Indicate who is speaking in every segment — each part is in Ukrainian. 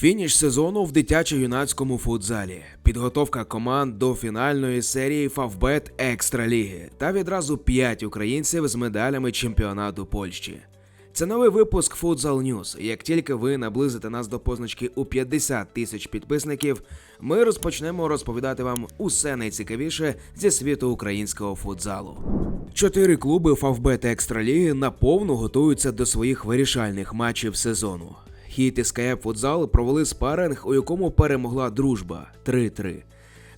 Speaker 1: Фініш сезону в дитячо-юнацькому футзалі, підготовка команд до фінальної серії Фавбет Екстраліги та відразу п'ять українців з медалями чемпіонату Польщі. Це новий випуск Futsal News. Як тільки ви наблизите нас до позначки у 50 тисяч підписників, ми розпочнемо розповідати вам усе найцікавіше зі світу українського футзалу. Чотири клуби Фавбет Екстраліги наповну готуються до своїх вирішальних матчів сезону. Хіт і Футзал провели спаринг, у якому перемогла дружба 3-3.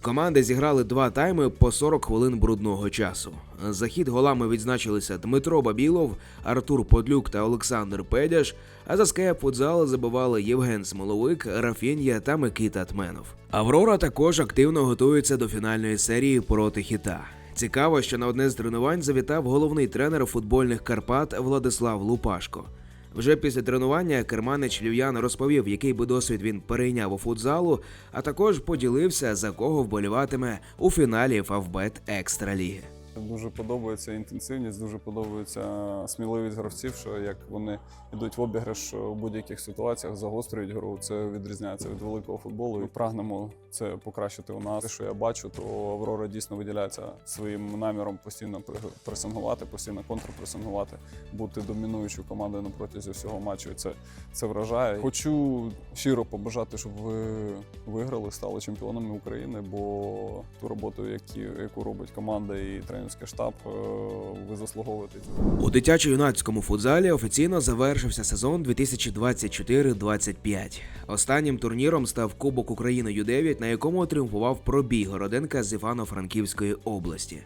Speaker 1: Команди зіграли два тайми по 40 хвилин брудного часу. За хід голами відзначилися Дмитро Бабілов, Артур Подлюк та Олександр Педяш. А за Скайп Футзал забивали Євген Смоловик, Рафінія та Микита Тменов. Аврора також активно готується до фінальної серії проти хіта. Цікаво, що на одне з тренувань завітав головний тренер футбольних Карпат Владислав Лупашко. Вже після тренування керманич Лів'ян розповів, який би досвід він перейняв у футзалу, а також поділився за кого вболіватиме у фіналі Фавбет Екстраліги.
Speaker 2: Дуже подобається інтенсивність, дуже подобається сміливість гравців, що як вони йдуть в обіграш у будь-яких ситуаціях, загострюють гру. Це відрізняється від великого футболу. І прагнемо це покращити у нас. Те, що я бачу, то Аврора дійсно виділяється своїм наміром постійно пре- пресингувати, постійно контрпресингувати, бути домінуючою командою на протязі всього матчу. І це, це вражає. Хочу щиро побажати, щоб ви виграли, стали чемпіонами України, бо ту роботу, яку робить команда і тренерський штаб, е, ви заслуговуєте.
Speaker 1: У дитячо-юнацькому футзалі офіційно завершився сезон 2024-25. Останнім турніром став Кубок України Ю-9, на якому тріумфував пробій Городенка з Івано-Франківської області.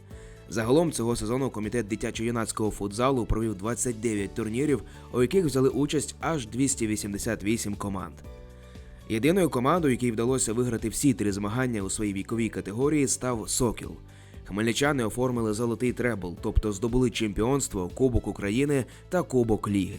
Speaker 1: Загалом цього сезону комітет дитячо-юнацького футзалу провів 29 турнірів, у яких взяли участь аж 288 команд. Єдиною командою, якій вдалося виграти всі три змагання у своїй віковій категорії, став Сокіл. Хмельничани оформили золотий требл, тобто здобули чемпіонство, Кубок України та Кубок Ліги.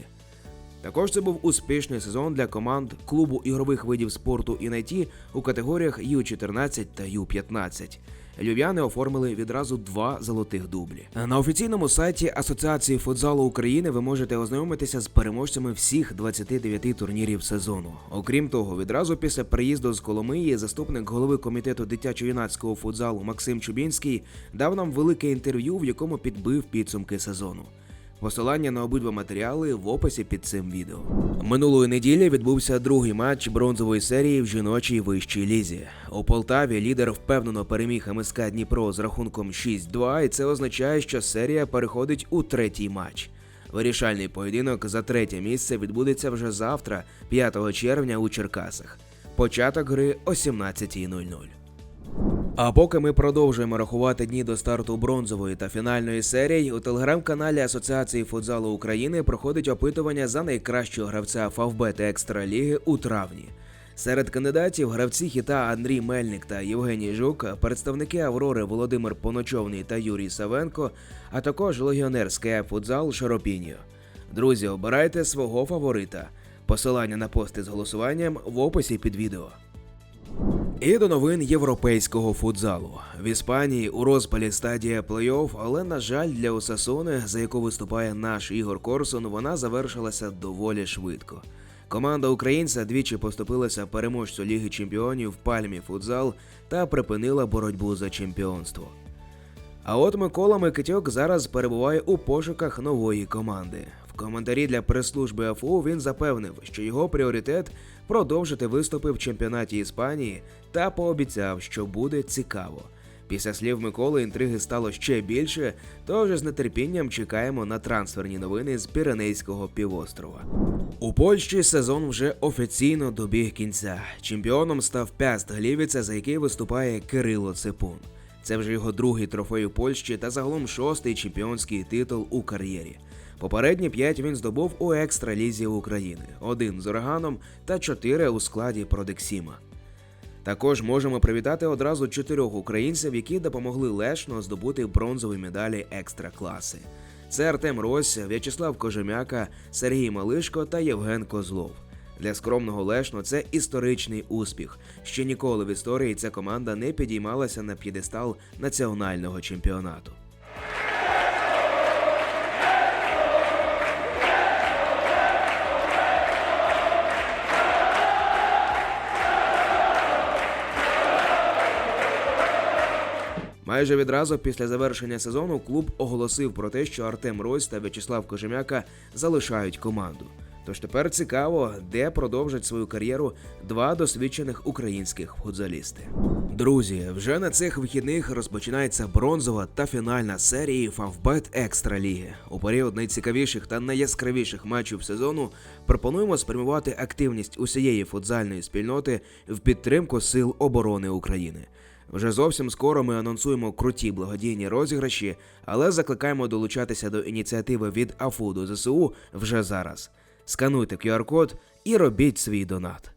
Speaker 1: Також це був успішний сезон для команд клубу ігрових видів спорту «Інайті» у категоріях Ю-14 та Ю-15. Львів'яни оформили відразу два золотих дублі. На офіційному сайті Асоціації футзалу України ви можете ознайомитися з переможцями всіх 29 турнірів сезону. Окрім того, відразу після приїзду з Коломиї заступник голови комітету дитячо-юнацького футзалу Максим Чубінський дав нам велике інтерв'ю, в якому підбив підсумки сезону. Посилання на обидва матеріали в описі під цим відео. Минулої неділі відбувся другий матч бронзової серії в жіночій вищій лізі. У Полтаві лідер впевнено переміг МСК Дніпро з рахунком 6-2, і це означає, що серія переходить у третій матч. Вирішальний поєдинок за третє місце відбудеться вже завтра, 5 червня у Черкасах. Початок гри о 17.00. А поки ми продовжуємо рахувати дні до старту бронзової та фінальної серії, у телеграм-каналі Асоціації футзалу України проходить опитування за найкращого гравця Фавбет Екстра Ліги у травні. Серед кандидатів гравці хіта Андрій Мельник та Євгеній Жук, представники Аврори Володимир Поночовний та Юрій Савенко, а також легіонер Скея Футзал Шаропіньо. Друзі, обирайте свого фаворита. Посилання на пости з голосуванням в описі під відео. І до новин європейського футзалу. В Іспанії у розпалі стадія плей-офф, але на жаль, для Осасони, за яку виступає наш Ігор Корсун, вона завершилася доволі швидко. Команда українця двічі поступилася переможцю Ліги Чемпіонів Пальмі Футзал та припинила боротьбу за чемпіонство. А от Микола Микитюк зараз перебуває у пошуках нової команди. Коментарі для прес-служби АФУ він запевнив, що його пріоритет продовжити виступи в чемпіонаті Іспанії та пообіцяв, що буде цікаво. Після слів Миколи інтриги стало ще більше, тож з нетерпінням чекаємо на трансферні новини з Піренейського півострова. У Польщі сезон вже офіційно добіг кінця. Чемпіоном став Пяст Глівіця, за який виступає Кирило Ципун. Це вже його другий трофей у Польщі та загалом шостий чемпіонський титул у кар'єрі. Попередні п'ять він здобув у екстралізі України, один з Ураганом та чотири у складі Продексіма. Також можемо привітати одразу чотирьох українців, які допомогли Лешно здобути бронзові медалі екстра класи. Це Артем Рось, В'ячеслав Кожем'яка, Сергій Малишко та Євген Козлов. Для скромного Лешно це історичний успіх. Ще ніколи в історії ця команда не підіймалася на п'єдестал національного чемпіонату. Майже відразу після завершення сезону клуб оголосив про те, що Артем Рось та В'ячеслав Кожем'яка залишають команду. Тож тепер цікаво, де продовжать свою кар'єру два досвідчених українських футзалісти. Друзі, вже на цих вихідних розпочинається бронзова та фінальна серії Фавбет Екстра Ліги. У період найцікавіших та найяскравіших матчів сезону пропонуємо спрямувати активність усієї футзальної спільноти в підтримку сил оборони України. Вже зовсім скоро ми анонсуємо круті благодійні розіграші, але закликаємо долучатися до ініціативи від АФУ до ЗСУ вже зараз. Скануйте QR-код і робіть свій донат.